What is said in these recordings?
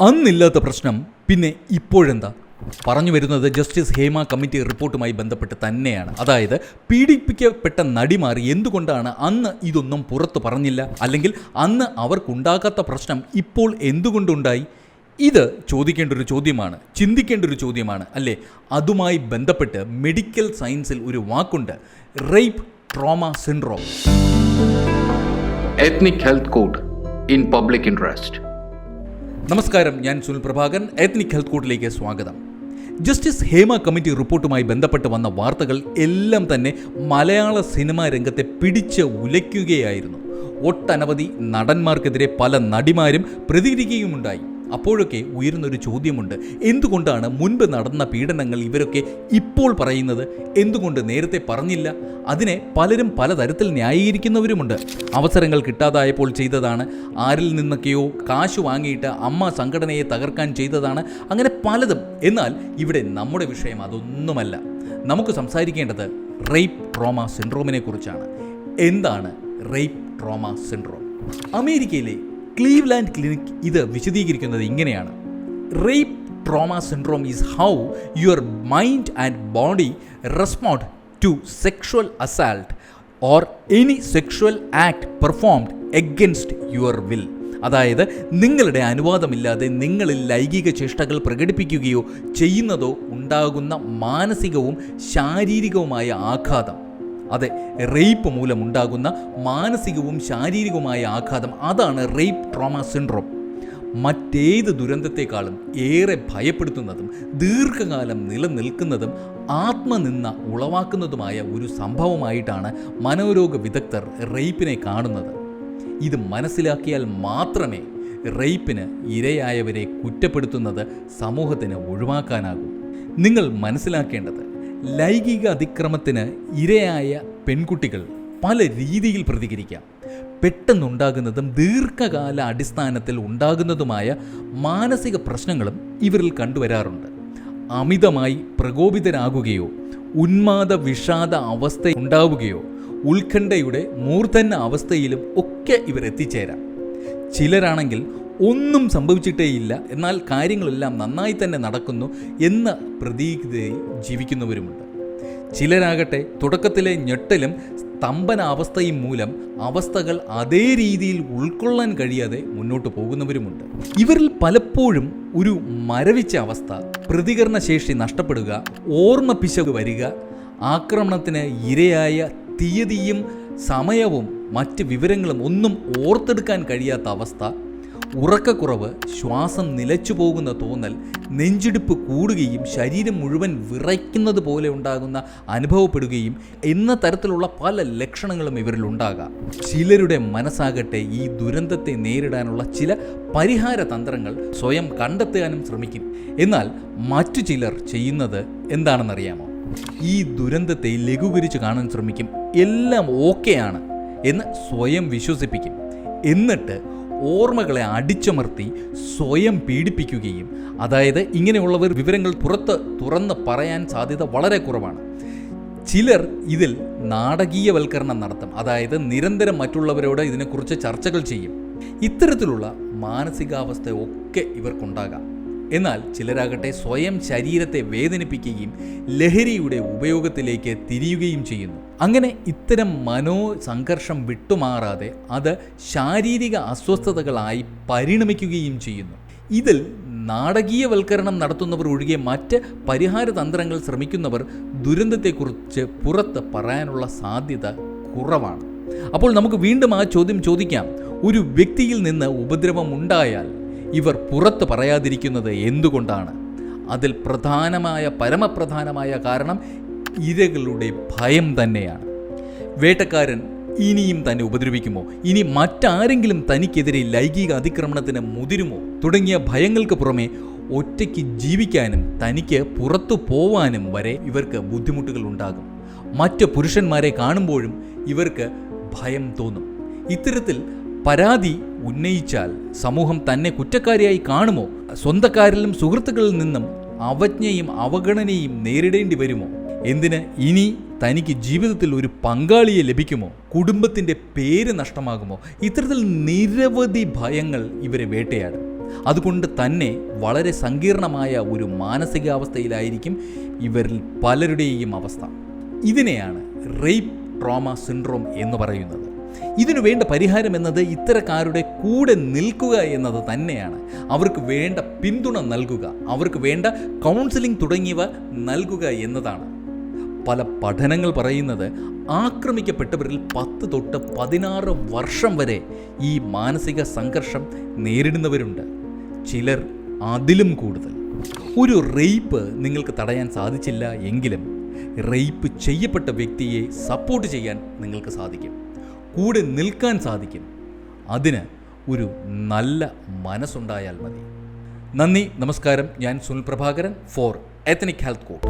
അന്നില്ലാത്ത പ്രശ്നം. പിന്നെ ഇപ്പോഴെന്താ? പറഞ്ഞു വരുന്നത് ജസ്റ്റിസ് ഹേമ കമ്മിറ്റി റിപ്പോർട്ടുമായി ബന്ധപ്പെട്ട് തന്നെയാണ്. അതായത് പീഡിപ്പിക്കപ്പെട്ട നടിമാർ എന്തുകൊണ്ടാണ് അന്ന് ഇതൊന്നും പുറത്തു പറഞ്ഞില്ല? അല്ലെങ്കിൽ അന്ന് അവർക്കുണ്ടാകാത്ത പ്രശ്നം ഇപ്പോൾ എന്തുകൊണ്ടുണ്ടായി? ഇത് ചോദിക്കേണ്ട ഒരു ചോദ്യമാണ്. ചിന്തിക്കേണ്ട ഒരു ചോദ്യമാണ്. അല്ലേ? അതുമായി ബന്ധപ്പെട്ട് മെഡിക്കൽ സയൻസിൽ ഒരു വാക്കുണ്ട്. Rape trauma syndrome. Ethnic health court in public Interest. നമസ്കാരം ഞാൻ സുനിൽ പ്രഭാകർ എത്നിക് ഹെൽത്ത് കോർട്ടിലേക്ക് സ്വാഗതം. ജസ്റ്റിസ് ഹേമ കമ്മിറ്റി റിപ്പോർട്ടുമായി ബന്ധപ്പെട്ട് വന്ന വാർത്തകൾ എല്ലാം തന്നെ മലയാള സിനിമാ രംഗത്തെ പിടിച്ച് ഉലയ്ക്കുകയായിരുന്നു. ഒട്ടനവധി നടന്മാർക്കെതിരെ പല നടിമാരും പ്രതികരിക്കുകയുമുണ്ടായി. അപ്പോഴൊക്കെ ഉയരുന്നൊരു ചോദ്യമുണ്ട്. എന്തുകൊണ്ടാണ് മുൻപ് നടന്ന പീഡനങ്ങൾ ഇവരൊക്കെ ഇപ്പോൾ പറയുന്നത്? എന്തുകൊണ്ട് നേരത്തെ പറഞ്ഞില്ല? അതിനെ പലരും പലതരത്തിൽ ന്യായീകരിക്കുന്നവരുമുണ്ട്. അവസരങ്ങൾ കിട്ടാതായപ്പോൾ ചെയ്തതാണ്. ആരിൽ നിന്നൊക്കെയോ കാശ് വാങ്ങിയിട്ട് അമ്മ സംഘടനയെ തകർക്കാൻ ചെയ്തതാണ്. അങ്ങനെ പലതും. എന്നാൽ ഇവിടെ നമ്മുടെ വിഷയം അതൊന്നുമല്ല. നമുക്ക് സംസാരിക്കേണ്ടത് റേപ്പ് ട്രോമ സിൻഡ്രോമിനെ കുറിച്ചാണ്. എന്താണ് റേപ്പ് ട്രോമ സിൻഡ്രോം? അമേരിക്കയിലെ ക്ലീവ്ലാൻഡ് ക്ലിനിക് ഇത് വിശദീകരിക്കുന്നത് ഇങ്ങനെയാണ്. Rape trauma syndrome is how your mind and body respond to sexual assault or any sexual act performed against your will. അതായത് നിങ്ങളുടെ അനുവാദമില്ലാതെ നിങ്ങളിൽ ലൈംഗിക ചേഷ്ടകൾ പ്രകടിപ്പിക്കുകയോ ചെയ്യുന്നതോ ഉണ്ടാകുന്ന മാനസികവും ശാരീരികവുമായ ആഘാതം. അതെ റേപ്പ് മൂലമുണ്ടാകുന്ന മാനസികവും ശാരീരികവുമായ ആഘാതം. അതാണ് റേപ്പ് ട്രോമ സിൻഡ്രോം മറ്റേത് ദുരന്തത്തെക്കാളും ഏറെ ഭയപ്പെടുത്തുന്നതും ദീർഘകാലം നിലനിൽക്കുന്നതും ആത്മനിന്ന ഉളവാക്കുന്നതുമായ ഒരു സംഭവമായിട്ടാണ് മനോരോഗ വിദഗ്ധർ റേപ്പിനെ കാണുന്നത്. ഇത് മനസ്സിലാക്കിയാൽ മാത്രമേ റേപ്പിന് ഇരയായവരെ കുറ്റപ്പെടുത്തുന്നത് സമൂഹത്തിന് ഒഴിവാക്കാനാകൂ. നിങ്ങൾ മനസ്സിലാക്കേണ്ടത് ലൈംഗിക അതിക്രമത്തിന് ഇരയായ പെൺകുട്ടികൾ പല രീതിയിൽ പ്രതികരിക്കാം. പെട്ടെന്നുണ്ടാകുന്നതും ദീർഘകാല അടിസ്ഥാനത്തിൽ ഉണ്ടാകുന്നതുമായ മാനസിക പ്രശ്നങ്ങളും ഇവരിൽ കണ്ടുവരാറുണ്ട്. അമിതമായി പ്രകോപിതരാകുകയോ ഉന്മാദ വിഷാദ അവസ്ഥ ഉണ്ടാവുകയോ ഉത്കണ്ഠയുടെ മൂർധന്യ അവസ്ഥയിലും ഒക്കെ ഇവർ എത്തിച്ചേരാം. ചിലരാണെങ്കിൽ ഒന്നും സംഭവിച്ചിട്ടേയില്ല എന്നാൽ കാര്യങ്ങളെല്ലാം നന്നായി തന്നെ നടക്കുന്നു എന്ന പ്രതീകതയിൽ ജീവിക്കുന്നവരുമുണ്ട്. ചിലരാകട്ടെ തുടക്കത്തിലെ ഞെട്ടലും സ്തംഭനാവസ്ഥയും മൂലം അവസ്ഥകൾ അതേ രീതിയിൽ ഉൾക്കൊള്ളാൻ കഴിയാതെ മുന്നോട്ട് പോകുന്നവരുമുണ്ട്. ഇവരിൽ പലപ്പോഴും ഒരു മരവിച്ച അവസ്ഥ പ്രതികരണശേഷി നഷ്ടപ്പെടുക ഓർമ്മ പിശക് വരിക ആക്രമണത്തിന് ഇരയായ തീയതിയും സമയവും മറ്റ് വിവരങ്ങളും ഒന്നും ഓർത്തെടുക്കാൻ കഴിയാത്ത അവസ്ഥ ഉറക്കക്കുറവ് ശ്വാസം നിലച്ചു പോകുന്ന തോന്നൽ നെഞ്ചിടിപ്പ് കൂടുകയും ശരീരം മുഴുവൻ വിറയ്ക്കുന്നത് പോലെ ഉണ്ടാകുന്ന അനുഭവപ്പെടുകയും എന്ന തരത്തിലുള്ള പല ലക്ഷണങ്ങളും ഇവരിൽ ഉണ്ടാകാം. ചിലരുടെ മനസ്സാകട്ടെ ഈ ദുരന്തത്തെ നേരിടാനുള്ള ചില പരിഹാര തന്ത്രങ്ങൾ സ്വയം കണ്ടെത്താനും ശ്രമിക്കും. എന്നാൽ മറ്റു ചിലർ ചെയ്യുന്നത് എന്താണെന്നറിയാമോ? ഈ ദുരന്തത്തെ ലഘൂകരിച്ച് കാണാൻ ശ്രമിക്കും. എല്ലാം ഓക്കെയാണ് എന്ന് സ്വയം വിശ്വസിപ്പിക്കും. എന്നിട്ട് ഓർമ്മകളെ അടിച്ചമർത്തി സ്വയം പീഡിപ്പിക്കുകയും അതായത് ഇങ്ങനെയുള്ളവർ വിവരങ്ങൾ പുറത്ത് തുറന്ന് പറയാൻ സാധ്യത വളരെ കുറവാണ്. ചിലർ ഇതിൽ നാടകീയവൽക്കരണം നടത്തും അതായത് നിരന്തരം മറ്റുള്ളവരോട് ഇതിനെക്കുറിച്ച് ചർച്ചകൾ ചെയ്യും. ഇത്തരത്തിലുള്ള മാനസികാവസ്ഥയൊക്കെ ഇവർക്കുണ്ടാകാം. എന്നാൽ ചിലരാകട്ടെ സ്വയം ശരീരത്തെ വേദനിപ്പിക്കുകയും ലഹരിയുടെ ഉപയോഗത്തിലേക്ക് തിരിയുകയും ചെയ്യുന്നു. അങ്ങനെ ഇത്തരം മനോസംഘർഷം വിട്ടുമാറാതെ അത് ശാരീരിക അസ്വസ്ഥതകളായി പരിണമിക്കുകയും ചെയ്യുന്നു. ഇതിൽ നാടകീയവൽക്കരണം നടത്തുന്നവർ ഒഴികെ മറ്റ് പരിഹാര തന്ത്രങ്ങൾ ശ്രമിക്കുന്നവർ ദുരന്തത്തെക്കുറിച്ച് പുറത്ത് പറയാനുള്ള സാധ്യത കുറവാണ്. അപ്പോൾ നമുക്ക് വീണ്ടും ആ ചോദ്യം ചോദിക്കാം. ഒരു വ്യക്തിയിൽ നിന്ന് ഉപദ്രവം ഉണ്ടായാൽ ഇവർ പുറത്ത് പറയാതിരിക്കുന്നത് എന്തുകൊണ്ടാണ്? അതിൽ പ്രധാനമായ പരമപ്രധാനമായ കാരണം ഇരകളുടെ ഭയം തന്നെയാണ്. വേട്ടക്കാരൻ ഇനിയും തന്നെ ഉപദ്രവിക്കുമോ? ഇനി മറ്റാരെങ്കിലും തനിക്കെതിരെ ലൈംഗിക അതിക്രമണത്തിന് മുതിരുമോ? തുടങ്ങിയ ഭയങ്ങൾക്ക് പുറമെ ഒറ്റയ്ക്ക് ജീവിക്കാനും തനിക്ക് പുറത്തു പോവാനും വരെ ഇവർക്ക് ബുദ്ധിമുട്ടുകൾ ഉണ്ടാകും. മറ്റ് പുരുഷന്മാരെ കാണുമ്പോഴും ഇവർക്ക് ഭയം തോന്നും. ഇത്തരത്തിൽ പരാതി ഉന്നയിച്ചാൽ സമൂഹം തന്നെ കുറ്റക്കാരിയായി കാണുമോ? സ്വന്തക്കാരിലും സുഹൃത്തുക്കളിൽ നിന്നും അവജ്ഞയും അവഗണനയും നേരിടേണ്ടി വരുമോ? എന്തിന് ഇനി തനിക്ക് ജീവിതത്തിൽ ഒരു പങ്കാളിയെ ലഭിക്കുമോ? കുടുംബത്തിന്റെ പേര് നഷ്ടമാകുമോ? ഇത്തരത്തിൽ നിരവധി ഭയങ്ങൾ ഇവരെ വേട്ടയാടും. അതുകൊണ്ട് തന്നെ വളരെ സങ്കീർണമായ ഒരു മാനസികാവസ്ഥയിലായിരിക്കും ഇവരിൽ പലരുടെയും അവസ്ഥ. ഇതിനെയാണ് റേപ്പ് ട്രോമ സിൻഡ്രോം എന്ന് പറയുന്നത്. ഇതിനു വേണ്ട പരിഹാരം എന്നത് ഇത്തരക്കാരുടെ കൂടെ നിൽക്കുക എന്നത് തന്നെയാണ്. അവർക്ക് വേണ്ട പിന്തുണ നൽകുക അവർക്ക് വേണ്ട കൗൺസിലിംഗ് തുടങ്ങിയവ നൽകുക എന്നതാണ്. പല പഠനങ്ങൾ പറയുന്നത് ആക്രമിക്കപ്പെട്ടവരിൽ പത്ത് തൊട്ട് പതിനാറ് വർഷം വരെ ഈ മാനസിക സംഘർഷം നേരിടുന്നവരുണ്ട്. ചിലർ അതിലും കൂടുതൽ. ഒരു റേപ്പ് നിങ്ങൾക്ക് തടയാൻ സാധിച്ചില്ല എങ്കിലും റേപ്പ് ചെയ്യപ്പെട്ട വ്യക്തിയെ സപ്പോർട്ട് ചെയ്യാൻ നിങ്ങൾക്ക് സാധിക്കും. കൂടെ നിൽക്കാൻ സാധിക്കും. അതിന് ഒരു നല്ല മനസ്സുണ്ടായാൽ മതി. നന്ദി നമസ്കാരം. ഞാൻ Sunil Prabhakaran for ethnic health code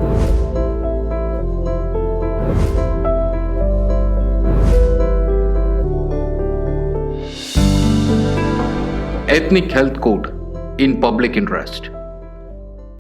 Ethnic Health Code in Public Interest.